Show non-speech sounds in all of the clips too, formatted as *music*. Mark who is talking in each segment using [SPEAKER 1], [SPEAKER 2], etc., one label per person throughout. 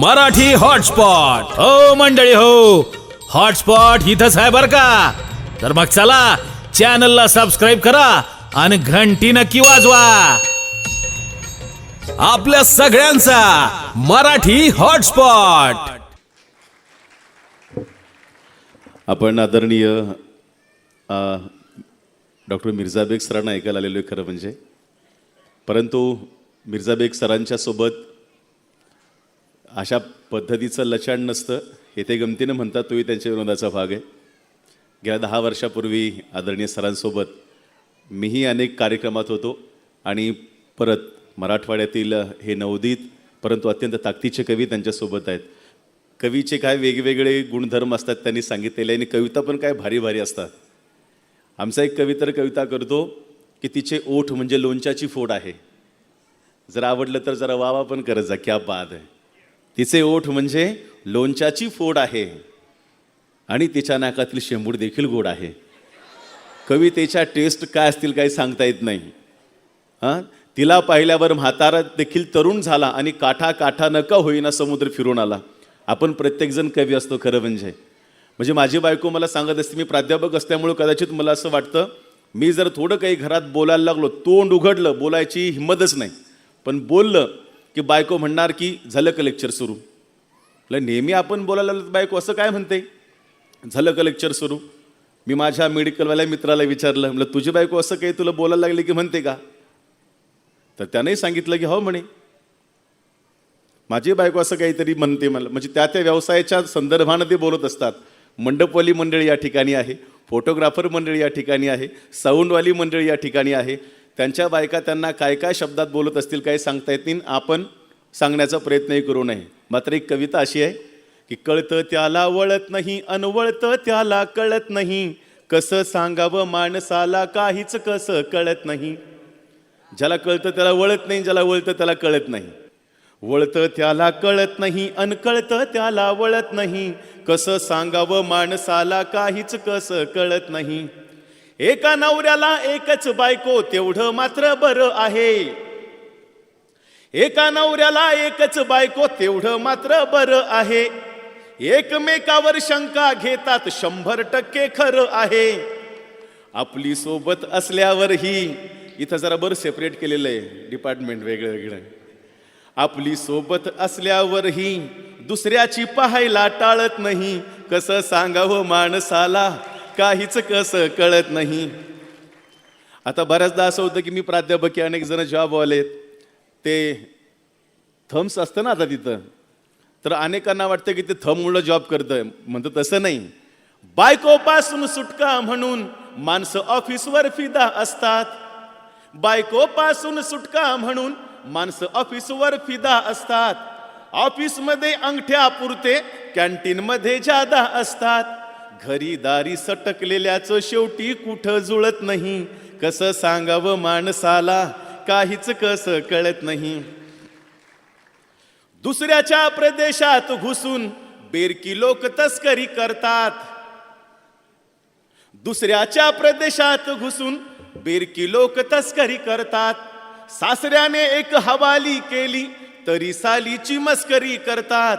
[SPEAKER 1] Marathi hotspot. हो मंडळी हो. हॉटस्पॉट इथंच आहे बर का? तर मग चला चॅनलला सबस्क्राईब करा आणि घंटी नक्की वाजवा. आपल्या सगळ्यांचा मराठी हॉटस्पॉट.
[SPEAKER 2] आपण आदरणीय डॉक्टर मिर्झाबेग सरांना ऐकायला आलेलो आहे खरं म्हणजे. परंतु मिर्झाबेग सरांच्या सोबत अशा पद्धतीचं लचाण नसतं. हे ते गमतीनं म्हणतात तोही त्यांच्या विनोदाचा भाग आहे. गेल्या दहा वर्षापूर्वी आदरणीय सरांसोबत मीही अनेक कार्यक्रमात होतो आणि परत मराठवाड्यातील हे नवोदित परंतु अत्यंत ताकदीचे कवी त्यांच्यासोबत आहेत. कवीचे काय वेगवेगळे गुणधर्म असतात त्यांनी सांगितलेले आणि कविता पण काय भारी भारी असतात. आमचा एक कवी तर कविता करतो की तिचे ओठ म्हणजे लोणच्याची फोड आहे. जर आवडलं तर जरा वावा पण करत जा क्या बाद आहे. तिचे ओठ म्हणजे लोणच्याची फोड आहे. आणि तिच्या नाकातील शेंबूड देखील गोड आहे. कवितेच्या टेस्ट काय असतील काही सांगता येत नाही. हां? तिला पाहिल्यावर म्हातारा देखील तरुण झाला आणि काठा काठा नका होईना समुद्र फिरून आला. आपण प्रत्येकजण कवी असतो खरं म्हणजे. म्हणजे माझी बायको मला सांगत असते मी प्राध्यापक असल्यामुळे कदाचित मला असं वाटतं मी जर थोडं काही घरात बोलायला लागलो तोंड उघडलं बोलायची हिंमतच नाही. पण बोललं की बायको म्हणणार की झालं का लेक्चर सुरू? म्हटलं नेहमी आपण बोलायला लागलो. बायको असं काय म्हणते? झालं का लेक्चर सुरू? मी माझ्या मेडिकलवाल्या मित्राला विचारलं म्हटलं तुझी बायको असं काही तुला बोलायला लागली की म्हणते का? तर त्यानेही सांगितलं की हो म्हणे. माझी बायको असं काहीतरी म्हणते मला म्हणजे त्या त्या व्यवसायाच्या संदर्भानं ते बोलत असतात. मंडपवाली मंडळी या ठिकाणी आहे फोटोग्राफर मंडळी या ठिकाणी आहे साऊंडवाली मंडळी या ठिकाणी आहे त्यांच्या बायका त्यांना काय काय शब्दात बोलत असतील काही सांगता येतील आपण सांगण्याचा प्रयत्नही करू नये. मात्र एक कविता अशी आहे की कळतं त्याला वळत नाही अनवळतं त्याला कळत नाही. कसं सांगावं माणसाला काहीच कसं कळत नाही. ज्याला कळतं त्याला वळत नाही ज्याला वळतं त्याला कळत नाही. वळतं त्याला कळत नाही अनकळतं त्याला वळत नाही. कसं सांगावं माणसाला काहीच कसं कळत नाही. एका नवऱ्याला एकच बायको तेवढं मात्र बरं आहे. एका नवऱ्याला एकच बायको तेवढं मात्र बरं आहे. एकमेकावर शंका घेतात शंभर टक्के खरं आहे. आपली सोबत असल्यावरही इथं जरा बरं सेपरेट केलेलं आहे डिपार्टमेंट वेगळं वेगळं. आपली सोबत असल्यावरही दुसऱ्याची पाहायला टाळत नाही. कसं सांगावं माणसाला? काहीच कसं कळत नाही. आता बऱ्याचदा असं होतं की मी प्राध्यापकी अनेक जण जॉबवाले ते थम्स असतं ना आता तिथं. तर अनेकांना वाटतं की ते थममुळं जॉब करतं म्हणतं तसं नाही. बायकोपासून सुटका म्हणून माणसं ऑफिसवर फिदा असतात. बायकोपासून सुटका म्हणून माणसं ऑफिसवर फिदा असतात. ऑफिसमध्ये अंगठ्या पुरते कॅन्टीनमध्ये जादा असतात. घरी दारी सटकलेल्याचं शेवटी कुठं जुळत नाही. कसं सांगावं माणसाला काहीच कसं कळत नाही. दुसऱ्याच्या प्रदेशात घुसून बेरकी लोक तस्करी करतात. दुसऱ्याच्या प्रदेशात घुसून बेरकी लोक तस्करी करतात. सासऱ्याने एक हवाली केली तरी सालीची मस्करी करतात.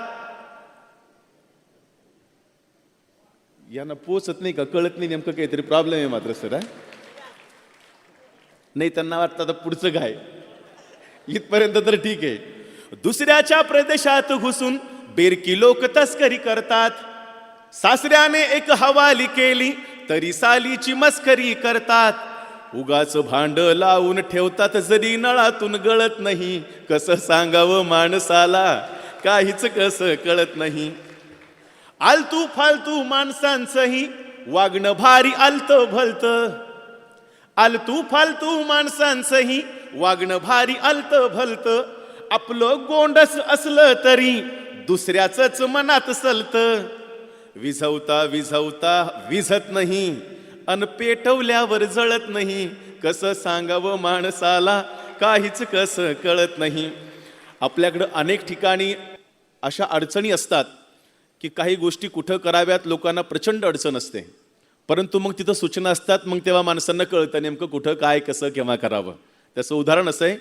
[SPEAKER 2] यांना पोचत नाही का? कळत नाही नेमकं काहीतरी प्रॉब्लेम आहे मात्र सर नाही त्यांना वाटतं आता पुढचं काय? इथपर्यंत तर ठीक आहे. दुसऱ्याच्या प्रदेशात घुसून बेरकी लोक तस्करी करतात. सासऱ्याने एक हवाली केली तरी सालीची मस्करी करतात. उगाच भांड लावून ठेवतात जरी नळातून गळत नाही. कसं सांगावं माणसाला? काहीच कसं कळत नाही. आलतू फालतू माणसांचंही वागणं भारी आलतं भलतं. आलतू फालतू माणसांचंही वागणं भारी आलतं भलतं. आपलं गोंडस असलं तरी दुसऱ्याच मनात सलत. विझवता विझवता विझत नाही. अन पेटवल्यावर जळत नाही. कसं सांगावं माणसाला? काहीच कसं कळत नाही. आपल्याकडं अनेक ठिकाणी अशा अडचणी असतात. की काही गोष्टी कुठं कराव्यात लोकांना प्रचंड अडचण असते. परंतु मग तिथं सूचना असतात मग तेव्हा माणसांना कळतं नेमकं कुठं काय कसं केव्हा करावं. त्याचं उदाहरण असं आहे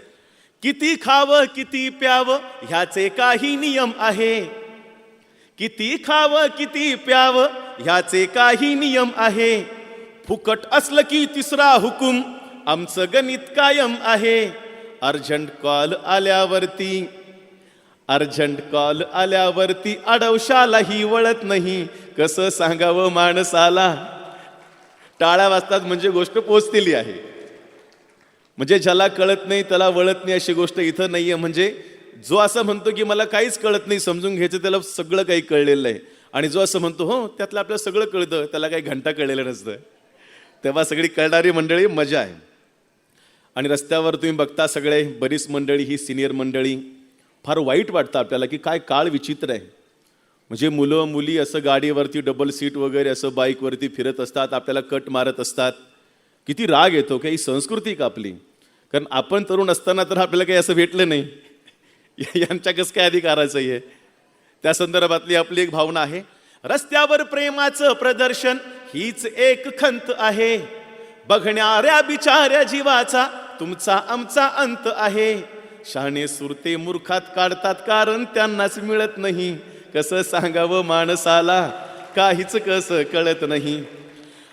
[SPEAKER 2] किती खावं किती प्यावं ह्याचे काही नियम आहे. किती खावं किती प्यावं ह्याचे काही नियम आहे. फुकट असलं की तिसरा हुकुम आमचं गणित कायम आहे. अर्जंट कॉल आल्यावरती अर्जंट कॉल आल्यावरती अडवशालाही वळत नाही. कसं सांगावं माणसाला? टाळ्या वाजतात म्हणजे गोष्ट पोचलेली आहे. म्हणजे ज्याला कळत नाही त्याला वळत नाही अशी गोष्ट इथं नाही आहे म्हणजे जो असं म्हणतो की मला काहीच कळत नाही समजून घ्यायचं त्याला सगळं काही कळलेलं आहे. आणि जो असं म्हणतो हो त्यातलं आपल्याला सगळं कळतं त्याला काही घंटा कळलेलं नसतं. तेव्हा सगळी कळणारी मंडळी मजा आहे. आणि रस्त्यावर तुम्ही बघता सगळे बरीच मंडळी ही सिनियर मंडळी फार वाईट वाटतं आपल्याला की काय काळ विचित्र आहे. म्हणजे मुलं मुली असं गाडीवरती डबल सीट वगैरे असं बाईकवरती फिरत असतात आपल्याला कट मारत असतात. किती राग येतो की ही संस्कृती का आपली? कारण आपण तरुण असताना तर आपल्याला काही असं भेटलं नाही. *laughs* यांच्या कसं काय अधिकाराचं आहे त्या संदर्भातली आपली एक भावना आहे. रस्त्यावर प्रेमाचं प्रदर्शन हीच एक खंत आहे. बघणाऱ्या बिचाऱ्या जीवाचा तुमचा आमचा अंत आहे. शहाणे सुरते मूर्खात काढतात कारण त्यांनाच मिळत नाही. कसं सांगावं माणसाला? काहीच कसं कळत नाही.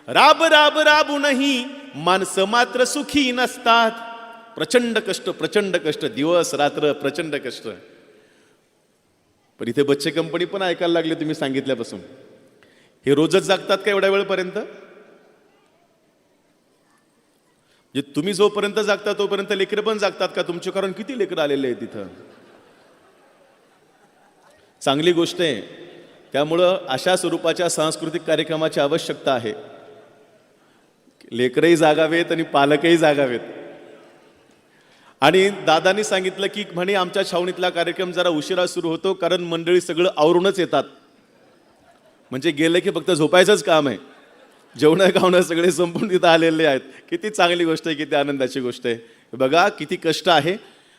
[SPEAKER 2] राब राब राबूनही माणसं मात्र सुखी नसतात. प्रचंड कष्ट प्रचंड कष्ट दिवस रात्र प्रचंड कष्ट. पण इथे बच्चे कंपनी पण ऐकायला लागले तुम्ही सांगितल्यापासून. हे रोजच जागतात का एवढ्या वेळपर्यंत? म्हणजे तुम्ही जोपर्यंत जागता तोपर्यंत लेकरं पण जागतात का? तुमचे कारण किती लेकरं आलेले आहेत तिथं चांगली गोष्ट आहे. त्यामुळं अशा स्वरूपाच्या सांस्कृतिक कार्यक्रमाची आवश्यकता आहे. लेकरही जागावेत आणि पालकही जागावेत. आणि दादानी सांगितलं की म्हणे आमच्या छावणीतला कार्यक्रम जरा उशिरा सुरू होतो कारण मंडळी सगळं आवरूनच येतात. म्हणजे गेलं की फक्त झोपायचंच काम आहे. जेवणं खावणं सगळे संपून तिथं आलेले आहेत. किती चांगली गोष्ट आहे किती आनंदाची गोष्ट आहे. बघा किती कष्ट आहे.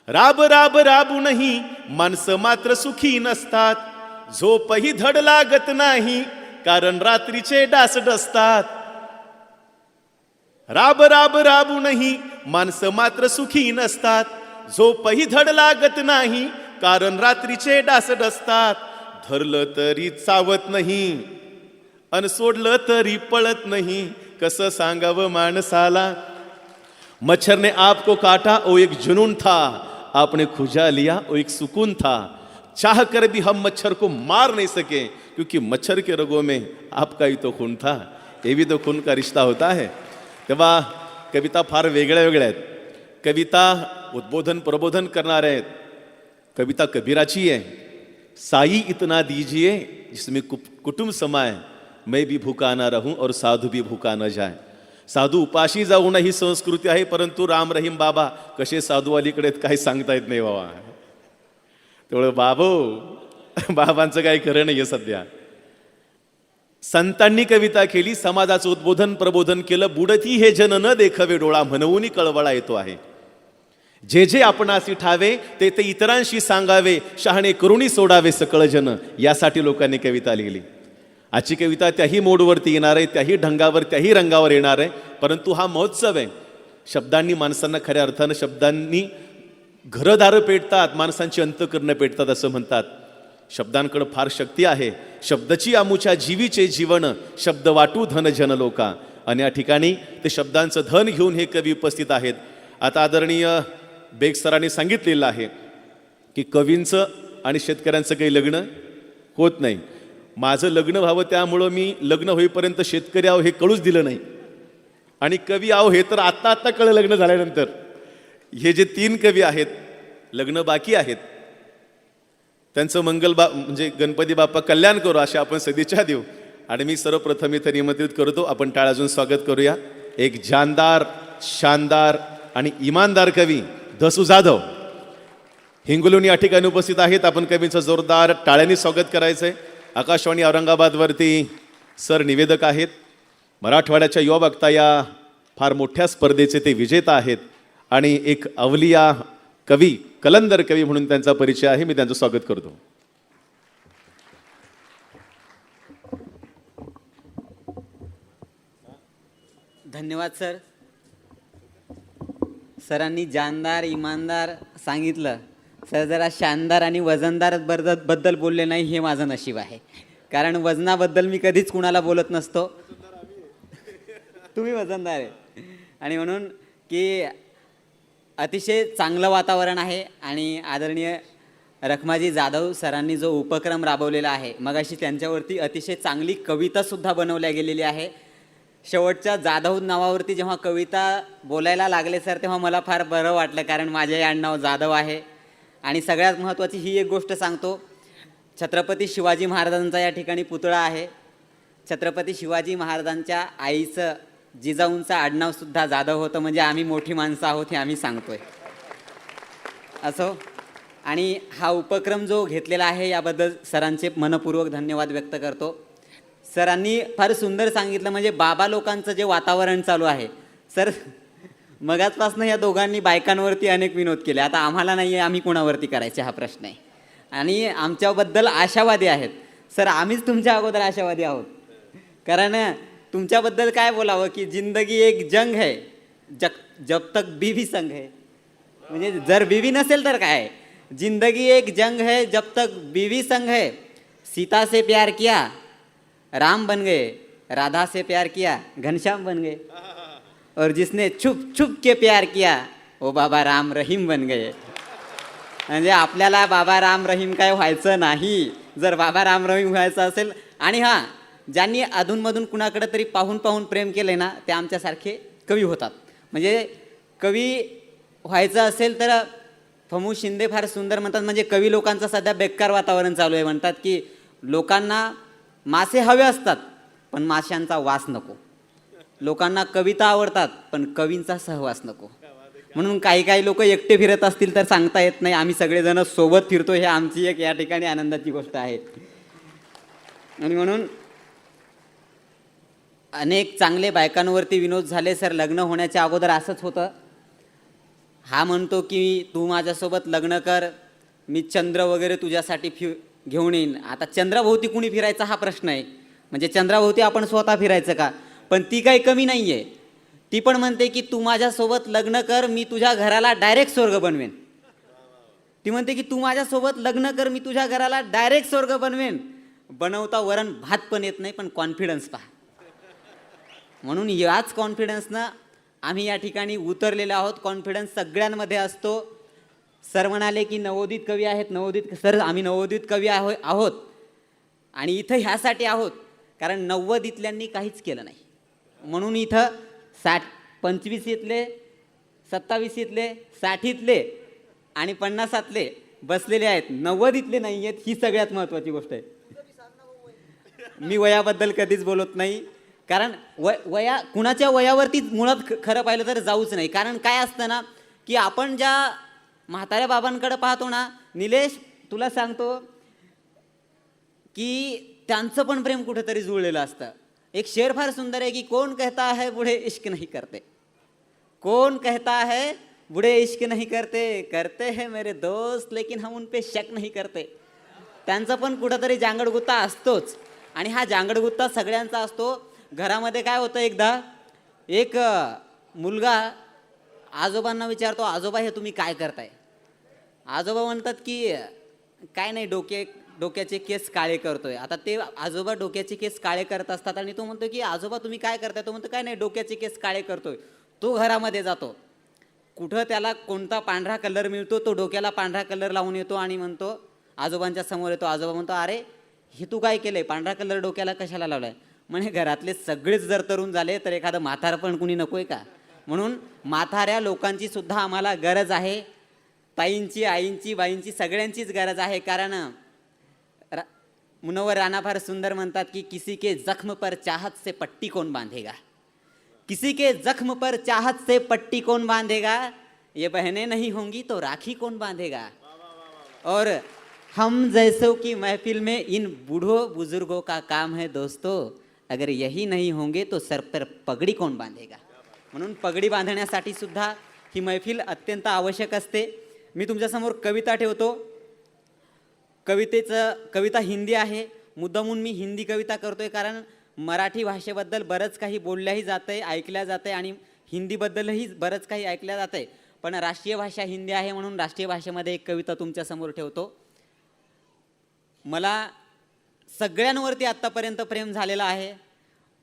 [SPEAKER 2] राब राब राबूनही माणसं मात्र सुखी नसतात. झोपही धड लागत नाही कारण रात्रीचे डास डसतात. राब राब राबूनही माणसं मात्र सुखी नसतात. झोपही धड लागत नाही कारण रात्रीचे डास डसतात. धरलं तरी चावत नाही. अन सोडलं तरी पळत नहीं. कसं सांगावं माणसाला? मच्छर ने आपको काटा ओ एक जुनून था. आपने खुजा लिया ओ एक सुकून था. चाह कर भी हम मच्छर को मार नहीं सके क्योंकि मच्छर के रगों में आपका ही तो खून था। ये भी तो खून का रिश्ता होता है। तेव्हा कविता फार वेगळ्या वेगळ्या आहेत. कविता उद्बोधन प्रबोधन करणार आहेत. कविता कबीराची आहे. साई इतना दीजिए जिसमें कुटुंब समाए मैं भी भूखा ना रहूं और साधू भी भूखा न जाय साधू उपाशी जाऊ ही संस्कृती आहे परंतु राम रहीम बाबा कसे साधू अलीकडे काही सांगता येत नाही बाबा. तेवढं बाबो बाबांचं काही खरं नाही आहे सध्या. संतांनी कविता केली समाजाचं उद्बोधन प्रबोधन केलं बुडती हे जन न देखवे डोळा म्हणून कळवळा येतो आहे. जे जे आपणासी ठावे ते ते इतरांशी सांगावे शहाणे करुणी सोडावे सकळ जन यासाठी लोकांनी कविता लिहिली. आजची कविता त्याही मोडवरती येणार आहे त्याही ढंगावर त्याही रंगावर येणार आहे परंतु हा महोत्सव आहे. शब्दांनी माणसांना खऱ्या अर्थानं शब्दांनी घरदारं पेटतात माणसांची अंतकरणं पेटतात असं म्हणतात. शब्दांकडं फार शक्ती आहे. शब्दची आमुच्या जीवीचे जीवन शब्द वाटू धन जन लोका. आणि या ठिकाणी ते शब्दांचं धन घेऊन हे कवी उपस्थित आहेत. आता आदरणीय बेग सरांनी सांगितलेलं आहे की कवींचं आणि शेतकऱ्यांचं काही लग्न होत नाही. माझं लग्न व्हावं त्यामुळं मी लग्न होईपर्यंत शेतकरी आहो हे कळूच दिलं नाही. आणि कवी आहो हे तर आत्ता आत्ता कळलं लग्न झाल्यानंतर. हे जे तीन कवी आहेत लग्न बाकी आहेत त्यांचं मंगल बा म्हणजे गणपती बाप्पा कल्याण करू अशा आपण सदिच्छा देऊ. आणि मी सर्वप्रथम इथं निमंत्रित करतो आपण टाळ अजून स्वागत करूया. एक जानदार शानदार आणि इमानदार कवी दसू जाधव. हिंगोलून या ठिकाणी उपस्थित आहेत. आपण कवींचं जोरदार टाळ्यांनी स्वागत करायचं आहे आकाशवाणी औरंगाबादवरती सर निवेदक आहेत. मराठवाड्याच्या युवा बघता या फार मोठ्या स्पर्धेचे ते विजेता आहेत. आणि एक अवलिया कवी कलंदर कवी म्हणून त्यांचा परिचय आहे. मी त्यांचं स्वागत करतो.
[SPEAKER 3] धन्यवाद सर. सरांनी जानदार इमानदार सांगितलं. सर जरा शानदार आणि वजनदारबद्दल बद्दल बोलले नाही हे माझं नशीब आहे. कारण वजनाबद्दल मी कधीच कुणाला बोलत नसतो. तुम्ही वजनदार आहे. आणि म्हणून की अतिशय चांगलं वातावरण आहे आणि आदरणीय रखमाजी जाधव सरांनी जो उपक्रम राबवलेला आहे मगाशी त्यांच्यावरती अतिशय चांगली कवितासुद्धा बनवल्या गेलेली आहे. शेवटच्या जाधव नावावरती जेव्हा कविता बोलायला लागले सर तेव्हा मला फार बरं वाटलं कारण माझे आडनाव जाधव आहे. आणि सगळ्यात महत्त्वाची ही एक गोष्ट सांगतो छत्रपती शिवाजी महाराजांचा या ठिकाणी पुतळा आहे. छत्रपती शिवाजी महाराजांच्या आईचं जिजाऊंचं आडनावसुद्धा जाधव होतं म्हणजे आम्ही मोठी माणसं आहोत हे आम्ही सांगतोय. असो? आणि हा उपक्रम जो घेतलेला आहे याबद्दल सरांचे मनपूर्वक धन्यवाद व्यक्त करतो. सरांनी फार सुंदर सांगितलं म्हणजे बाबा लोकांचं जे वातावरण चालू आहे. सर मगाचपासनं या दोघांनी बायकांवरती अनेक विनोद केले. आता आम्हाला नाही आहे आम्ही कोणावरती करायचे हा प्रश्न आहे. आणि आमच्याबद्दल आशावादी आहेत. सर आम्हीच तुमच्या अगोदर आशावादी आहोत. कारण तुमच्याबद्दल काय बोलावं की जिंदगी एक जंग है जग जब तक बीवी संग है म्हणजे जर बीवी नसेल तर काय? जिंदगी एक जंग है जब तक बीवी संग है सीता से प्यार किया राम बन गए राधा से प्यार किया घनश्याम बन गए. और जिसने छुप छुप के प्यार किया वो बाबा राम रहीम बन गए। म्हणजे आपल्याला बाबा राम रहीम काय व्हायचं नाही. जर बाबा राम रहीम व्हायचं असेल आणि हां ज्यांनी अधूनमधून कुणाकडे तरी पाहून पाहून प्रेम केले ना ते आमच्यासारखे कवी होतात. म्हणजे कवी व्हायचं असेल तर फमू शिंदे फार सुंदर म्हणतात. म्हणजे कवी लोकांचं सध्या बेकार वातावरण चालू आहे. म्हणतात की लोकांना मासे हवे असतात पण माशांचा वास नको. लोकांना कविता आवडतात पण कवींचा सहवास नको. म्हणून काही काही लोक एकटे फिरत असतील तर सांगता येत नाही आम्ही सगळेजण सोबत फिरतो हे आमची एक या ठिकाणी आनंदाची गोष्ट आहे. आणि म्हणून अनेक चांगले बायकांवरती विनोद झाले सर लग्न होण्याच्या अगोदर असंच होतं. हा म्हणतो की तू माझ्यासोबत लग्न कर मी चंद्र वगैरे तुझ्यासाठी फि घेऊन येईन. आता चंद्राभोवती कुणी फिरायचा हा प्रश्न आहे. म्हणजे चंद्राभोवती आपण स्वतः फिरायचं का? पण ती काही कमी नाही आहे ती पण म्हणते की तू माझ्यासोबत लग्न कर मी तुझ्या घराला डायरेक्ट स्वर्ग बनवेन. ती म्हणते की तू माझ्यासोबत लग्न कर मी तुझ्या घराला डायरेक्ट स्वर्ग बनवेन. बनवता वरण भात पण येत नाही पण कॉन्फिडन्स पहा. म्हणून याच कॉन्फिडन्सनं आम्ही या ठिकाणी उतरलेलो आहोत. कॉन्फिडन्स सगळ्यांमध्ये असतो. सर म्हणाले की नवोदित कवी आहेत. नवोदित सर आम्ही नवोदित कवी आहो आहोत. आणि इथं ह्यासाठी आहोत. कारण नव्वदीतल्यांनी काहीच केलं नाही. म्हणून इथं साठ पंचवीस इथले सत्तावीस इथले साठ साठीतले आणि पन्नासातले बसलेले आहेत. नव्वद इथले नाही आहेत ही सगळ्यात महत्त्वाची गोष्ट आहे. मी वयाबद्दल कधीच बोलत नाही. कारण वय वया कुणाच्या वयावरती मुळात खरं पाहिलं तर जाऊच नाही. कारण काय असतं ना की आपण ज्या म्हाताऱ्या बाबांकडे पाहतो ना निलेश तुला सांगतो की त्यांचं पण प्रेम कुठेतरी जुळलेलं असतं. एक शेर फार सुंदर आहे की कोण कहता है बुढे इश्क नहीं करते? कौन कहता है बुढ़े इश्क नहीं करते? करते हैं मेरे दोस्त लेकिन हम उन पे शक नहीं करते। त्यांचा पण कुठंतरी जांगडगुत्ता असतोच. आणि हा जांगडगुत्ता सगळ्यांचा असतो. घरामध्ये काय होतं एकदा? एक मुलगा आजोबांना विचारतो आजोबा हे तुम्ही काय करताय? आजोबा म्हणतात की काय नाही डोके डोक्याचे केस काळे करतोय. आता ते आजोबा डोक्याचे केस काळे करत असतात आणि तो म्हणतो की आजोबा तुम्ही काय करताय? तो म्हणतो काय नाही डोक्याचे केस काळे करतोय. तो घरामध्ये जातो. कुठं त्याला कोणता पांढरा कलर मिळतो तो डोक्याला पांढरा कलर लावून येतो आणि म्हणतो आजोबांच्या समोर येतो. आजोबा म्हणतो अरे हे तू काय केलंय? पांढरा कलर डोक्याला कशाला लावलाय? म्हणे घरातले सगळेच जर तरुण झाले तर एखादं म्हातार पण कुणी नकोय का? म्हणून म्हाताऱ्या लोकांची सुद्धा आम्हाला गरज आहे. ताईंची आईंची बाईंची सगळ्यांचीच गरज आहे. कारण मुनव्वर राणा फार सुंदर म्हणतात की किसी के जख्म पर चाहत से पट्टी कौन बांधेगा? किसी के जख्म पर चाहत से पट्टी कौन बांधेगा? ये बहनें नहीं होंगी तो राखी कौन बांधेगा? और हम जैसों की महफिल में इन बूढ़ों बुजुर्गों का काम है दोस्तों अगर यही नहीं होंगे तो सर पर पगड़ी कोण बांधेगा? म्हणून पगडी बांधण्यासाठी सुद्धा ही मैफिल अत्यंत आवश्यक असते. मी तुमच्यासमोर कविता ठेवतो. कवितेचं कविता हिंदी आहे. मुद्दामून मी हिंदी कविता करतोय कारण मराठी भाषेबद्दल बरंच काही बोलल्याही जातं आहे ऐकल्या जातं आहे आणि हिंदीबद्दलही बरंच काही ऐकल्या जातं आहे पण राष्ट्रीय भाषा हिंदी आहे म्हणून राष्ट्रीय भाषेमध्ये एक कविता तुमच्यासमोर ठेवतो. मला सगळ्यांवरती आत्तापर्यंत प्रेम झालेलं आहे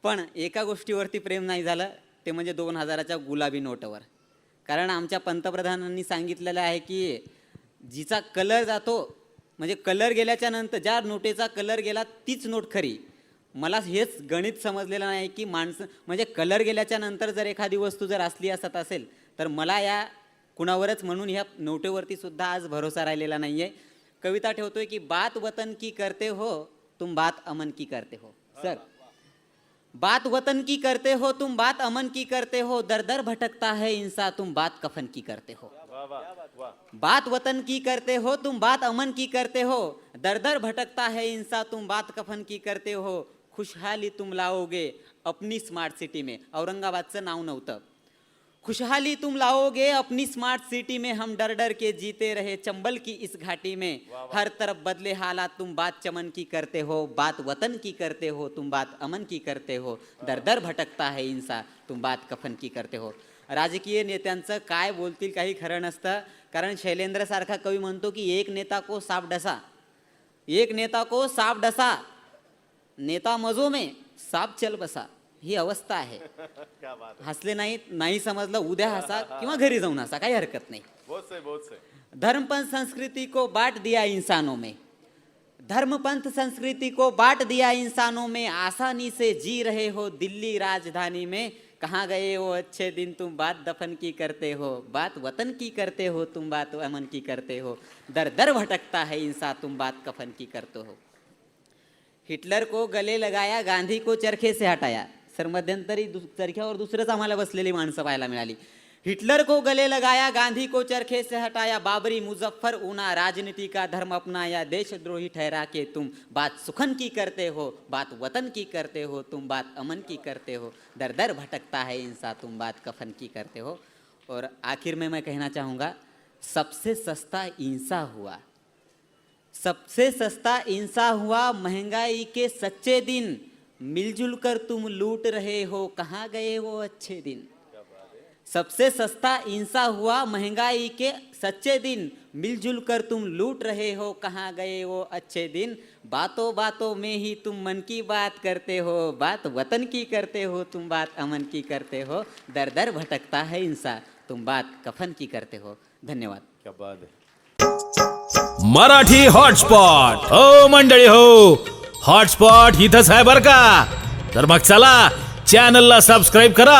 [SPEAKER 3] पण एका गोष्टीवरती प्रेम नाही झालं ते म्हणजे दोन हजाराच्या गुलाबी नोटवर. कारण आमच्या पंतप्रधानांनी सांगितलेलं आहे की जिचा कलर जातो म्हणजे कलर गेल्याच्यानंतर ज्या नोटेचा कलर गेला तीच नोट खरी. मला हेच गणित समजलेलं नाही की माणसं म्हणजे कलर गेल्याच्यानंतर जर एखादी वस्तू जर असली असत असेल तर मला या कुणावरच म्हणून ह्या नोटेवरती सुद्धा आज भरोसा राहिलेला नाही आहे कविता ठेवतोय की बात वतन की करते हो तुम बात अमन की करते हो. सर बात वतन की करते हो तुम बात अमन की करते हो दर दर भटकता है इंसा तुम बात कफन की करते हो. बात वतन की करते हो तुम बात अमन की करते हो। दर दर भटकता है इंसान तुम बात कफन की करते हो। खुशहाली तुम लाओगे अपनी स्मार्ट सिटी में। औरंगाबादचं नाव नव्हतं खुशहाली तुम लाओगे अपनी स्मार्ट सिटी में। हम डर डर के जीते रहे चंबल की इस घाटी में। हर तरफ़ बदले हालात तुम बात चमन की करते हो। बात वतन की करते हो तुम बात अमन की करते हो। दर दर भटकता है इंसान तुम बात कफन की करते हो। राजकीय नेत्यांचं काय बोलतील काही खरं नसतं. कारण शैलेंद्र सारखा कवी म्हणतो की एक नेता को साप डसा. एक नेता को साप डसा. नेता मजो में साप चल बसा. ही अवस्था आहे. *laughs* हसले नाही नाही समजलं उद्या हसा *laughs* किंवा घरी जाऊन हसा काही हरकत नाही. धर्मपंथ संस्कृति को बांट दिया इंसानों में. धर्मपंथ संस्कृति को बांट दिया इंसानों में. आसानी से जी रहे हो दिल्ली राजधानी में. कहाँ गए वो अच्छे दिन? तुम बात दफन की करते हो। बात वतन की करते हो। तुम बात अमन की करते हो। दर दर भटकता है इंसान। तुम बात कफन की करते हो। हिटलर को गले लगाया गांधी को चरखे से हटाया। सर मध्यंतरी चरख्यावर दुसरंच आम्हाला बसलेली माणसं पाहायला मिळाली। हिटलर को गले लगाया, गांधी को चरखे से हटाया, बाबरी मुजफ्फर, ऊना राजनीति का धर्म अपनाया, देशद्रोही ठहरा के तुम बात सुखन की करते हो, बात वतन की करते हो, तुम बात अमन की करते हो दर दर भटकता है इंसान तुम बात कफन की करते हो। और आखिर में मैं कहना चाहूँगा, सबसे सस्ता इंसा हुआ। सबसे सस्ता इंसा हुआ महँगाई के सच्चे दिन, मिलजुल कर तुम लूट रहे हो, कहाँ गए वो अच्छे दिन? सबसे सस्ता इंसा हुआ महंगाई के सच्चे दिन। मिलजुल कर तुम लूट रहे हो कहाँ गए वो अच्छे दिन? बातों बातों में ही तुम मन की बात करते हो बात वतन की करते हो तुम बात अमन की करते हो। दर दर भटकता है इंसान तुम बात कफन की करते हो। धन्यवाद।
[SPEAKER 2] क्या बात आहे
[SPEAKER 1] मराठी हॉटस्पॉट। हो मंडळी हो। हॉटस्पॉट इथंच आहे बर का तर मग चला चॅनलला सबस्क्राईब करा